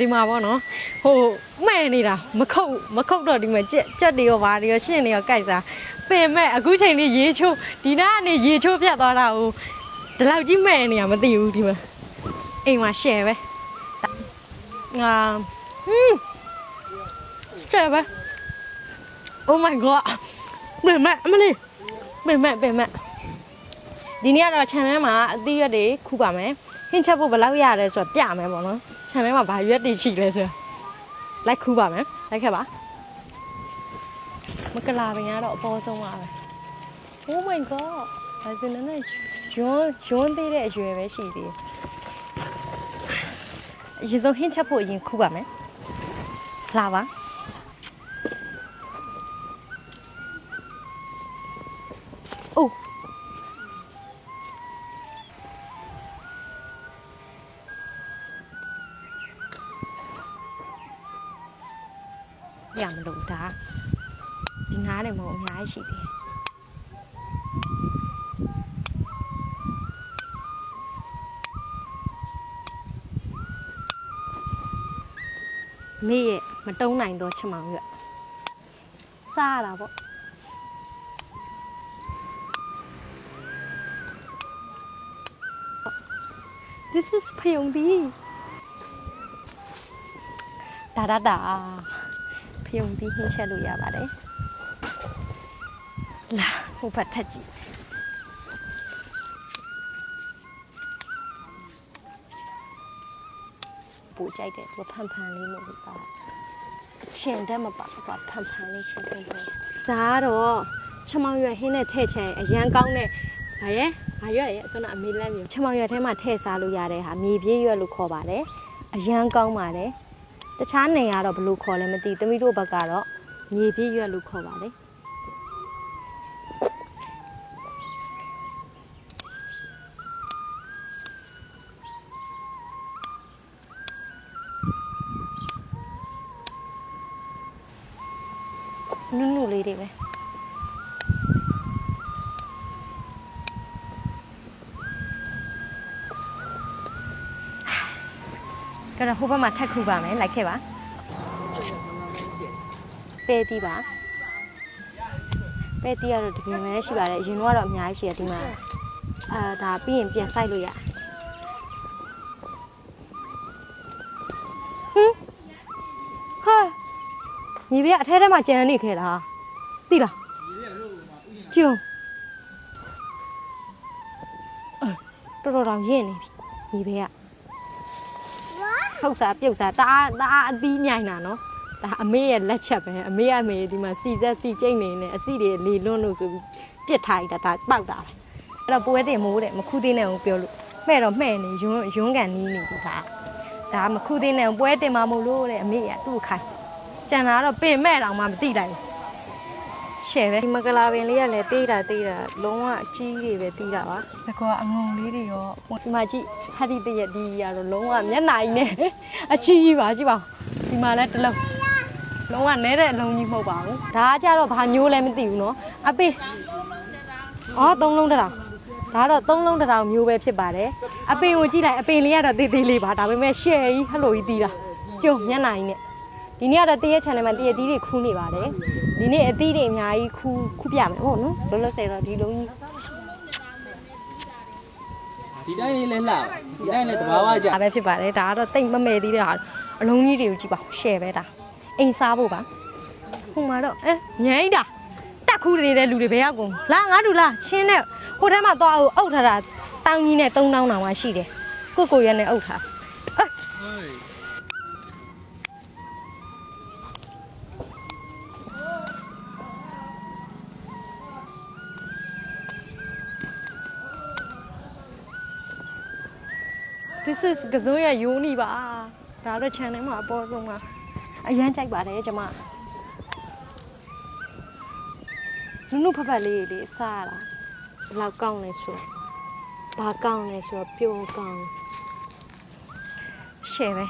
ဒီမှာပေါ့နော်ဟိုမဲ့နေတာမခုတ်မခုတ်တော့ဒီမှာကြက်ကြက်တွေရောဘာတွေရောရှင်းတွေရောကြိုက်စားပင်မဲ့အခုချိန်လေးရေချိုးဒီနားကနေရေချိုးပြတ်သွားတာဟိုဒီလောက်ကြီးမဲ့နေရမသိဘူးဒီမှာအိမ်မှာရှယ်ပဲငါဟင်းရှယ်ပဲ Oh my god ပင်မဲ့အမလေးပင်မဲ့ပင်မဲ့ဒီနေ့ကတော့ channel မှာအသီးရွက်တွေခူးပါမယ်ဟင်းချက်ဖို့ဘယ်လောက်ရတယ်ဆိုတော့ပြမယ်ပေါ့နော် channel မှာဘာရွက်တွေရှိလဲဆိုတော့လိုက်ခူးပါမယ်လိုက်ခဲ့ပါမကလာပင်ကတော့အပေါ်ဆုံးပါပဲ Oh my god ဒါဆိုလည်းနဲ့ယွန်းယွန်းသေးတဲ့အရွယ်ပဲရှိသေးတယ်အရင်ဆုံးဟင်းချက်ဖို့အရင်ခူးပါမယ်လာပါ ရမလို့ဒါဒီငားတယ်မဟုတ်အများကြီးရှိသေးတယ်မေရဲ့မတုံးနိုင်တော့ချမောင်ရွက်စားရတာပေါ့ This is ဖယုံဒီဒါဒါဒါ ဖယုံဒီဟင်းချက်လို့ရပါတယ်လာဟိုဘက်ထက်ကြည့်ပူကြိုက်တယ်သူကဖန်ဖန်လေးလို့စားအချင်တက်မပါဘူးကဖန်ဖန်လေးချင်းချင်းလေးဒါကတော့ချမောင်ရွက်ဟင်းနဲ့ထည့်ချင်အရန်ကောင်းတဲ့ဘာရဲ့ဘာရွက်ရဲ့ဆိုတော့အမေလမ်းမျိုးချမောင်ရွက်ထဲမှာထည့်စားလို့ရတဲ့ဟာမြေပြေးရွက်လို့ခေါ်ပါတယ်အရန်ကောင်းပါတယ် တခြားနေရာတော့ဘယ်လိုခေါ်လဲမသိသမီးတို့ဘက်ကတော့မြေပြေးရွက်လို့ခေါ်ပါတယ်နုနုလေးတွေပဲ ဟိုဘက်မှာထပ်ခုပါမယ်လိုက်ခဲ့ပါပဲတီးပါပဲတီးကတော့ဒီပြင်မှာလည်းရှိပါတယ်အရင်ကတော့အများကြီးရှိတယ်ဒီမှာအာဒါပြီးရင်ပြန်ဆိုင်လို့ရဟင်ဟာညီပြအထဲထဲမှာကြံနေခဲ့တာသိလားကျုံအဲတော်တော်တောင်ရင့်နေပြီညီပြက ထုတ်စားပြုတ်စားတအားတအားအသီးမြိုင်တာနော်ဒါအမေရဲ့လက်ချက်ပဲအမေကအမေဒီမှာစီဆက်စီကျိတ်နေနေအစီတွေလေလွန်းလို့ဆိုပြီးပြစ်ထားလိုက်တာဒါပောက်တာပဲအဲ့တော့ပွဲတင်မိုးတဲ့မခုသေးနဲ့အောင်ပြောလို့မှဲ့တော့မှဲ့နေယွန်းယွန်းကန်နီးနေပြီဒါဒါမခုသေးနဲ့ပွဲတင်မှာမို့လို့တဲ့အမေကသူ့ခိုင်းကြံတာကတော့ပင်မဲ့တောင်မှမသိလိုက်ဘူး ရှယ်ပဲဒီမကလာပင်လေးကလည်းတေးတာတေးတာလုံးဝအကြီးတွေပဲတီးတာပါငကောအငုံလေးတွေရောဒီမှာကြည့်ဟာဒီတရက်ဒီရတော့လုံးဝမျက်နှာကြီးနဲ့အကြီးကြီးပါကြည့်ပါဦးဒီမှာလည်းတစ်လုံးလုံးဝနဲတဲ့အလုံးကြီးမဟုတ်ပါဘူးဒါကကြတော့ဘာမျိုးလဲမသိဘူးနော်အပေအော်သုံးလုံးတစ်ထောင်ဒါကတော့သုံးလုံးတစ်ထောင်မျိုးပဲဖြစ်ပါတယ်အပင်ကိုကြည့်လိုက်အပင်လေးကတော့တေးသေးလေးပါဒါပေမဲ့ရှယ်ကြီးဟလိုကြီးတီးတာကျုံမျက်နှာကြီးနဲ့ဒီနေ့ကတော့တရက် channel မှာတရက်သီးတွေခူးနေပါတယ် ဒီနေ့အသီးတွေအများကြီးခူးခူးပြမယ်ဟုတ်နော်လောလောဆယ်တော့ဒီလုံးကြီးဒီတိုင်းလေးလည်းလှဒီတိုင်းလည်းတဘာဝကြဒါပဲဖြစ်ပါတယ်ဒါကတော့တိတ်မမဲသေးတဲ့ဟာအလုံးကြီးတွေကိုကြည့်ပါရှယ်ပဲဒါအိမ်စားဖို့ပါဟိုမှာတော့အဲညိုင်းတာတက်ခူးနေတဲ့လူတွေဘယ်ရောက်ကုန်လာငါတို့လာချင်းနဲ့ဟိုထဲမှာသွားအောင်အုပ်ထားတာတောင်းကြီးနဲ့သုံးတောင်းတောင်မှရှိတယ်ကိုကိုရက်နဲ့အုပ်ထားအေး this is ကစုံရယိုးနီပါဒါတော့ channel မှာအပေါ်ဆုံးမှာအရန်ကြိုက်ပါတယ်ကျမနုနုဖဖလေးလေးစားရတာဘယ်လောက်ကောင်းလဲဆိုတော့ဘာကောင်းလဲဆိုတော့ပျော်ကောင်းရှယ်ပဲ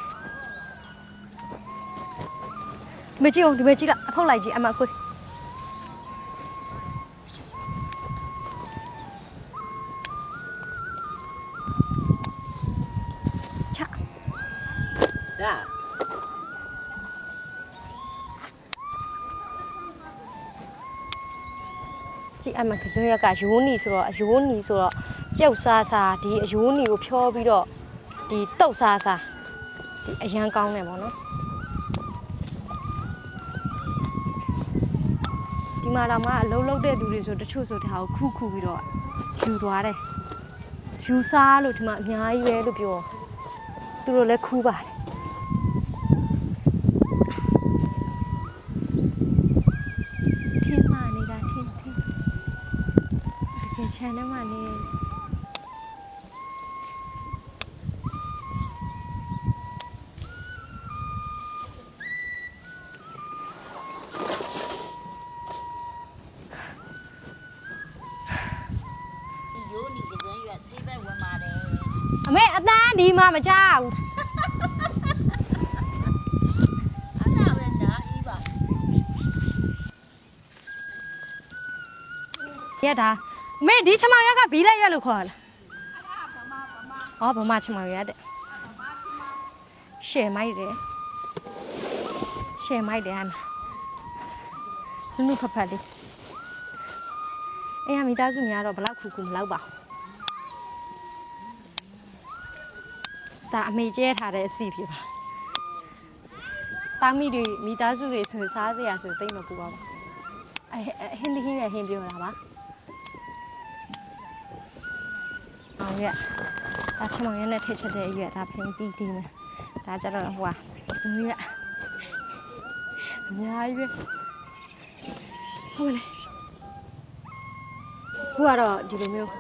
မကြည့်အောင်ဒီမကြည့်လားအဖောက်လိုက်ကြည့်အမခွေး ကြည့်အမကစွန်းရက်ကရိုးနီဆိုတော့အရိုးနီဆိုတော့ပြုတ်စားစားဒီအရိုးနီကိုဖြောပြီးတော့ဒီတုတ်စားစားဒီအရန်ကောင်းတယ်ပေါ့နော်ဒီမှာတော့မှအလုံးလုံးတဲ့သူတွေဆိုတချို့ဆိုဒါကိုခုခုပြီးတော့ယူသွားတယ်ယူစားလို့ဒီမှာအများကြီးပဲလို့ပြောသူတို့လည်းခူးပါတယ်ထင်းမနေတာထင်းထင်းတကယ် ချမ်းတယ်မနေဒီရိုးနီကစမ်းရွက်သေးပဲဝင်ပါတယ်အမေအတန်းဒီမှာမကြောက်ဘူးအဲ့ဒါပဲဒါဤပါရက်တာ အမေဒီချမောင်ရက်ကဘီလက်ရက်လို့ခေါ်ရလားဟောဗမာချမောင်ရက်တဲ့ရှယ်မိုက်တယ်ရှယ်မိုက်တယ်ဟာနုနုဖတ်ဖတ်လေးအဲ့ရမိသားစုများတော့ဘလောက်ခုခုမလောက်ပါဘူးဒါအမေကျဲထားတဲ့အစီဖြစ်ပါတာမီတွေမိသားစုတွေဆိုရင်စားစရာဆိုတိတ်မပူပါဘူးအဲဟင်းဟင်းရဟင်းပြောတာပါ အောင်ရက်ဒါချမောင်ရက်နဲ့ထည့်ချက်တဲ့အရွက်ဒါဖင်းတီးတီးမယ်ဒါကြတော့ဟိုဟာဇူရက်အများကြီးပဲဟုတ်လေခုကတော့ဒီလိုမျိုး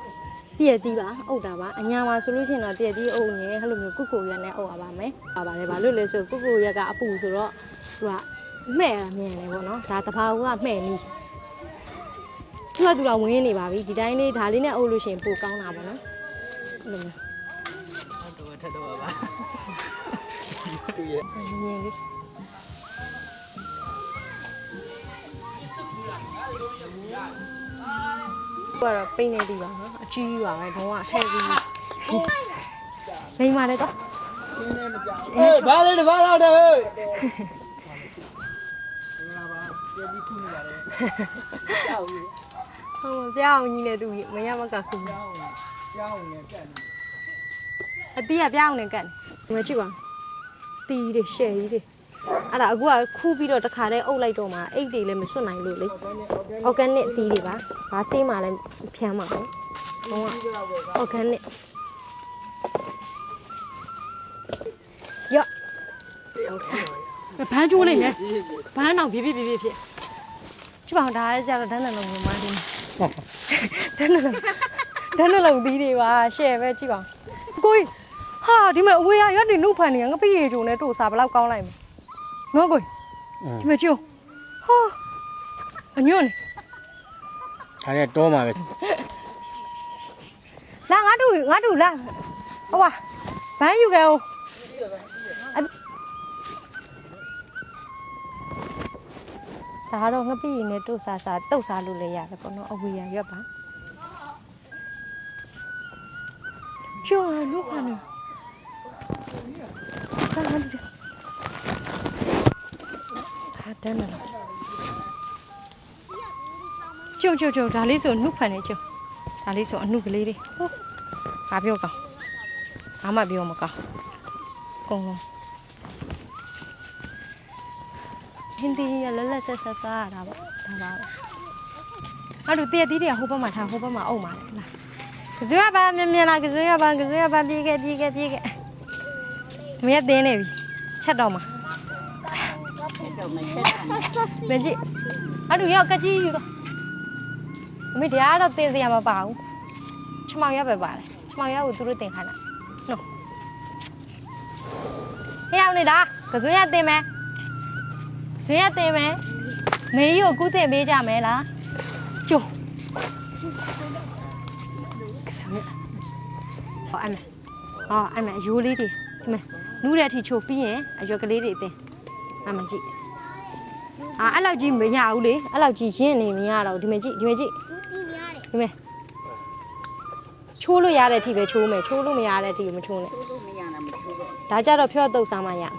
တည့်ရတီးပါအုပ်တာပါအညာမှာဆိုလို့ရှိရင်တော့တည့်ရတီးအုပ်နေဟဲ့လိုမျိုးကုတ်ကိုရက်နဲ့အုပ်ရပါမယ်ပါပါတယ်ဘာလို့လဲဆိုကုတ်ကိုရက်ကအပူဆိုတော့သူကမှဲ့ရမြင်တယ်ပေါ့နော်ဒါတဘာဝကမှဲ့နီးသူကသူကဝင်းနေပါပြီဒီတိုင်းလေးဒါလေးနဲ့အုပ်လို့ရှိရင်ပိုကောင်းတာပေါ့နော်အဲ့ လိုမျိုးတော့ထက်တော့ပါသူရဲ့အမြင်လေးကတော့ပိတ်နေပြီပါနော်အကြီးကြီးပါပဲဘုံကဟဲ့ပြီးလိမ္မာလေတော့အေးဘာလဲတဘာတော့တယ်ဟုတ်မပြောင်းကြီးနေသူမရမကခု အတီးကပြောင်းနေကတ်နေမကြည့်ပါတီးတွေရှယ်ကြီးတွေအဲ့ဒါအခုကခူးပြီးတော့တခါတည်းအုပ်လိုက်တော့မှအိတ်တွေလည်းမစွတ်နိုင်လို့လေ organic တီးတွေပါဘာဆေးမှလည်းဖြန်းမှာပေါ့ဟိုက organic ရော့ဘာကျိုးလိုက်လဲဘာနောက်ပြပြပြပြဖြစ်ချစ်ပါအောင်ဒါလည်းကြတော့ဒန်းနလုံးကိုမှန်းတင်းဒန်းနလုံး ဒန်းနလုံးတီးတွေပါရှယ်ပဲကြည့်ပါဦးကိုကြီးဟာဒီမဲ့အဝေးရရွက်တွေနှုတ်ဖန်နေငါပြည့်ရေဂျုံနဲ့တို့စားဘယ်လောက်ကောင်းလိုက်မလဲနော်ကိုကြီးဒီမဲ့ကျိုးဟာအညွန့်နေဒါနဲ့တောမှာပဲလာငါတို့ငါတို့လာဟိုပါဘန်းယူခဲ့အောင်ဒါကတော့ငပိရင်နဲ့တုတ်စားစားတုတ်စားလို့လည်းရတယ်ပေါ့နော်အဝေးရရွက်ပါ ကျော်လူခဏဟာဟာဒီဟာတန်းနော်ကျုံကျုံကျုံဒါလေးဆိုနှုတ်ဖန်နေကျုံဒါလေးဆိုအနှုတ်ကလေးတွေဟုတ်ဘာပြောကောင်းဘာမှပြောမကောင်းအကုန်လုံးဟင်းတီးရလက်လက်ဆက်ဆက်စားရတာပေါ့ဒါပါပဲအဲ့လိုတည့်တီးတွေကဟိုဘက်မှာထားဟိုဘက်မှာအုပ်มาလေလား ကစွေးရပါမြင်မြင်လားကစွေးရပါကစွေးရပါပြေးခဲ့ပြေးခဲ့ပြေးခဲ့မင်းတင်းနေပြီချက်တော့မှာတော့မချက်တာနဲ့ဘယ်ကြည့်အဲ့လိုရောက်ကကြီးယူတော့အမေတရားတော့တင်စရာမပါဘူးချမောင်ရပဲပါတယ်ချမောင်ရကိုသူတို့တင်ခိုင်းတာနော်ဟဲ့အောင်နေတာကစွန်းရတင်မယ်ဇွန်းရတင်မယ်မေကြီးကိုကူးတင်ပေးကြမယ်လားကျိုး ကစွန်းရဟောအမေဟောအမေအယိုးလေးတွေဒီမဲ့နူးတဲ့အထိချိုးပြီးရင်အရွက်ကလေးတွေတင်အမကြည့်အာအဲ့လောက်ကြီးမရဘူးလေအဲ့လောက်ကြီးရင်းနေမရတော့ဒီမဲ့ကြည့်ဒီမဲ့ကြည့်ဒီမဲ့ချိုးလို့ရတဲ့အထိပဲချိုးမယ်ချိုးလို့မရတဲ့အထိမချိုးနဲ့ထိုးလို့မရတာမထိုးတော့ဒါကြတော့ဖြော့တုတ်စားမှရမယ်